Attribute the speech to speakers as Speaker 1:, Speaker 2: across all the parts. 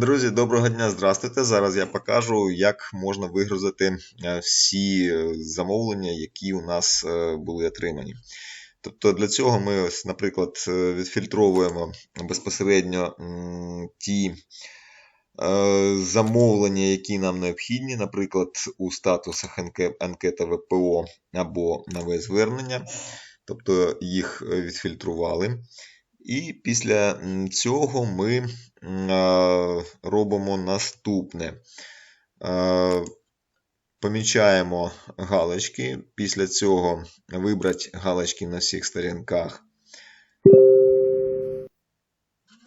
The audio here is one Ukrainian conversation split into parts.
Speaker 1: Друзі, доброго дня, здравствуйте. Зараз я покажу, як можна вигрузити е, всі е, замовлення, які у нас е, були отримані. Тобто для цього ми, ось, наприклад, відфільтровуємо безпосередньо ті замовлення, які нам необхідні, наприклад, у статусах анкета ВПО або нове звернення. Тобто їх відфільтрували. І після цього ми робимо наступне. Помічаємо галочки. Після цього вибрати галочки на всіх сторінках.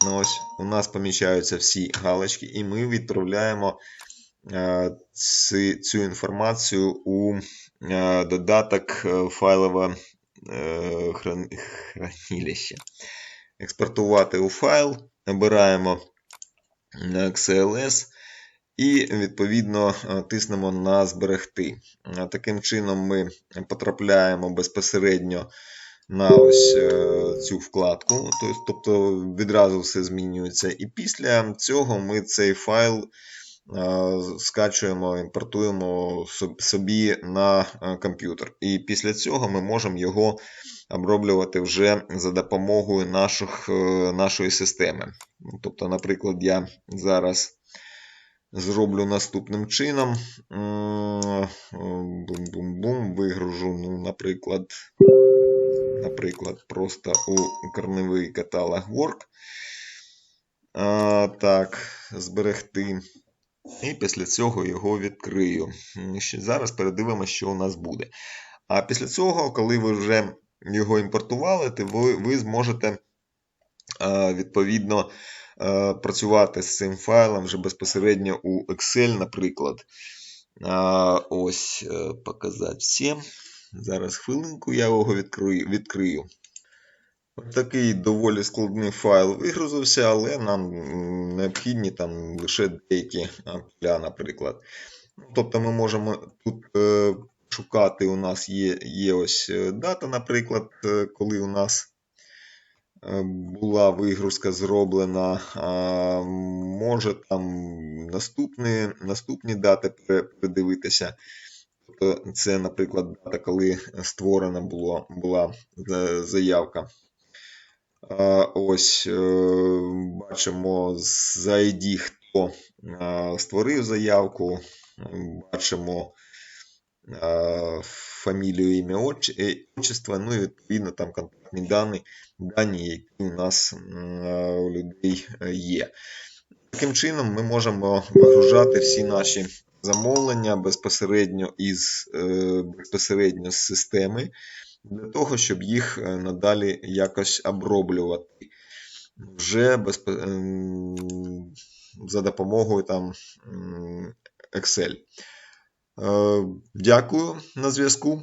Speaker 1: Ну, ось У нас помічаються всі галочки, і ми відправляємо цю інформацію у додаток е, файлове е, хранилище експортувати у файл, обираємо XLS і, відповідно, тиснемо на зберегти. Таким чином, ми потрапляємо безпосередньо на ось е, цю вкладку, тобто відразу все змінюється. І після цього ми цей файл скачуємо, імпортуємо собі на комп'ютер. І після цього ми можемо його оброблювати вже за допомогою наших, е, нашої системи. Тобто, наприклад, я зараз зроблю наступним чином. Бум-бум-бум, вигружу, ну, наприклад, наприклад, просто у корневий каталог Work. А, Так, зберегти. І після цього його відкрию. Зараз передивимося, що у нас буде. А після цього, коли ви вже його імпортували, то ви, ви зможете відповідно працювати з цим файлом вже безпосередньо у Excel, наприклад. Ось, е, показати всім. Зараз хвилинку я його відкрию. відкрию. Такий доволі складний файл вигрузився, але нам необхідні там лише деякі поля, наприклад. Тобто ми можемо тут е, шукати, у нас є є ось е, дата, наприклад, е, коли у нас була вигрузка зроблена, може там наступні наступні дати передивитися. Тобто Це, наприклад, дата, коли створена було, була заявка. Ось е, бачимо з ID, хто створив заявку, бачимо фамілію, ім'я, отчество, ну і відповідно там контактні дані, дані, які у нас у людей е, є. Таким чином, ми можемо вигружати всі наші замовлення безпосередньо із е, безпосередньо з системи для того, щоб їх е, надалі якось оброблювати вже безп... Ем, за допомогою там Excel. Е, дякую на зв'язку.